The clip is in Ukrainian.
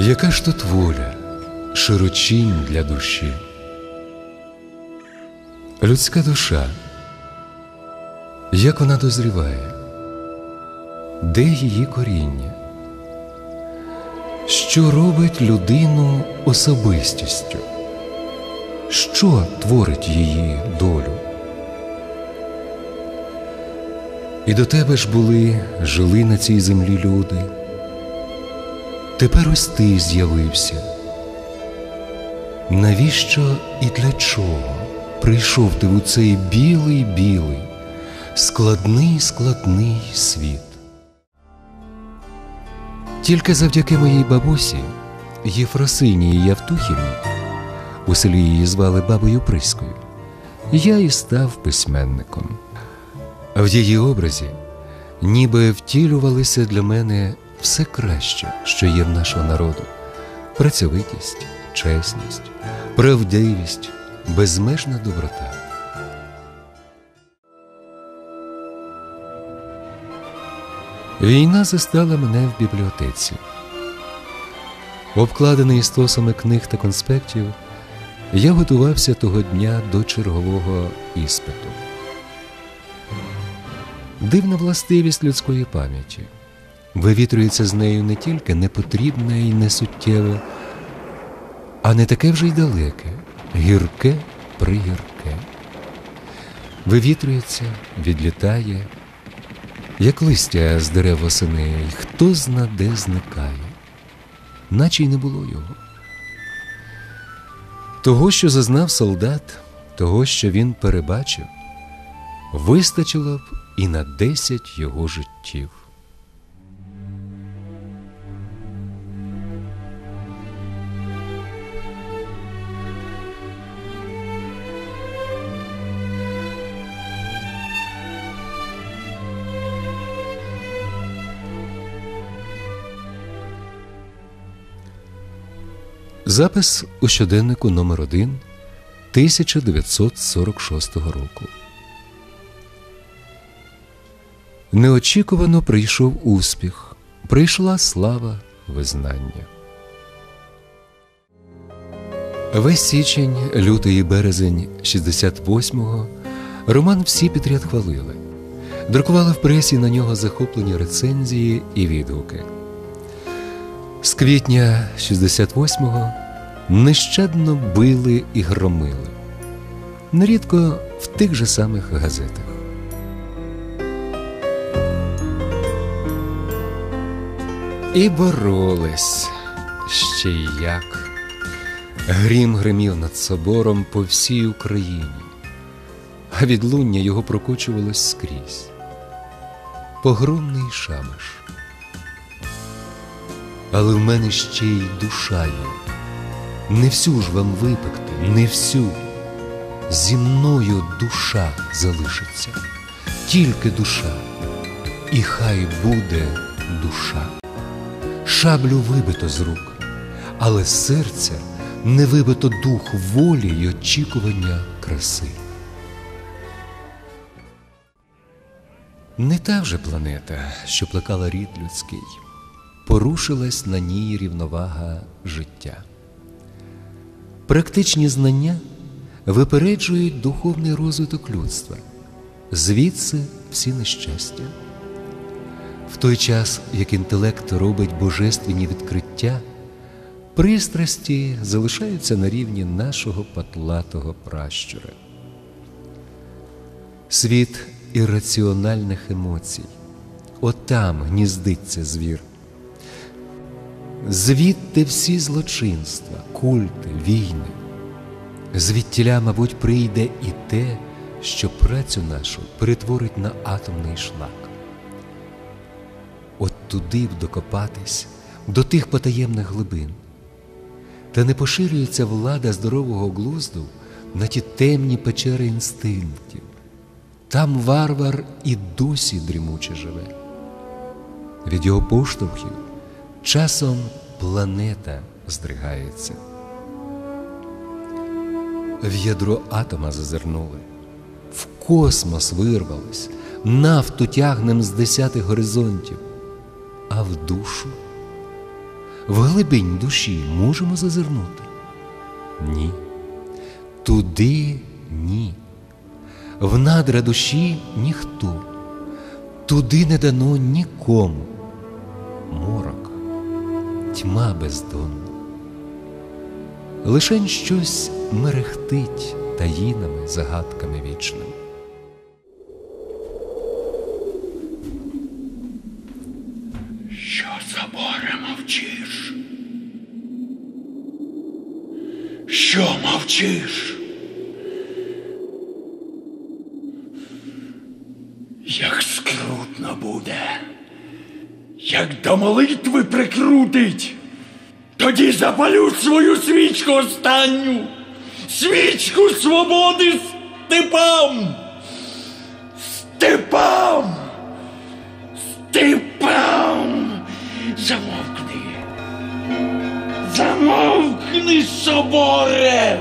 Яка ж тут воля, широчінь для душі? Людська душа, як вона дозріває, де її коріння? Що робить людину особистістю? Що творить її долю? І до тебе ж були, жили на цій землі люди. Тепер ось ти з'явився. Навіщо і для чого прийшов ти у цей білий білий, складний складний світ? Тільки завдяки моїй бабусі, Єфросинії Явтухівні, у селі її звали бабою Прискою, я і став письменником. В її образі ніби втілювалися для мене все краще, що є в нашого народу: працьовитість, чесність, правдивість, безмежна доброта. Війна застала мене в бібліотеці. Обкладений стосами книг та конспектів, я готувався того дня до чергового іспиту. Дивна властивість людської пам'яті вивітрюється з нею не тільки непотрібне і несуттєве, а не таке вже й далеке, гірке пригірке. Вивітрюється, відлітає, як листя з дерев осени, й хто зна де зникає, наче й не було його. Того, що зазнав солдат, того, що він перебачив, вистачило б і на десять його життів. Запис у щоденнику номер 1 1946 року. Неочікувано прийшов успіх, прийшла слава визнання. Весь січень, лютий і березень 68-го роман всі підряд хвалили, друкували в пресі на нього захоплені рецензії і відгуки. З квітня 68-го нещадно били і громили, нерідко в тих же самих газетах. І боролись ще й як. Грім гримів над собором по всій Україні, а відлуння його прокочувалось скрізь. Погромний шамиш. Але в мене ще й душа є. Не всю ж вам випекти, не всю. Зі мною душа залишиться, тільки душа, і хай буде душа. Шаблю вибито з рук, але серця не вибито дух волі й очікування краси. Не та вже планета, що плекала рід людський, порушилась на ній рівновага життя. Практичні знання випереджують духовний розвиток людства, звідси всі нещастя. В той час, як інтелект робить божественні відкриття, пристрасті залишаються на рівні нашого патлатого пращура. Світ ірраціональних емоцій, отам гніздиться звір. Звідти всі злочинства, культи, війни. Звідтіля, мабуть, прийде і те, що працю нашу перетворить на атомний шлак. От туди б докопатись, до тих потаємних глибин. Та не поширюється влада здорового глузду на ті темні печери інстинктів. Там варвар і досі дрімуче живе. Від його поштовхів часом планета здригається. В ядро атома зазирнули, в космос вирвались, нафту тягнем з десятих горизонтів, а в душу, в глибинь душі можемо зазирнути? Ні. Туди ні. В надра душі ніхто. Туди не дано нікому. Тьма бездонна. Лишень щось мерехтить таїнами загадками вічними. Що заборе мовчиш? Що мовчиш? Як скрутно буде, як до молитви прикрутить, тоді запалю свою свічку останню, свічку свободи степам, степам. Степан! Замовкни! Замовкни, соборе!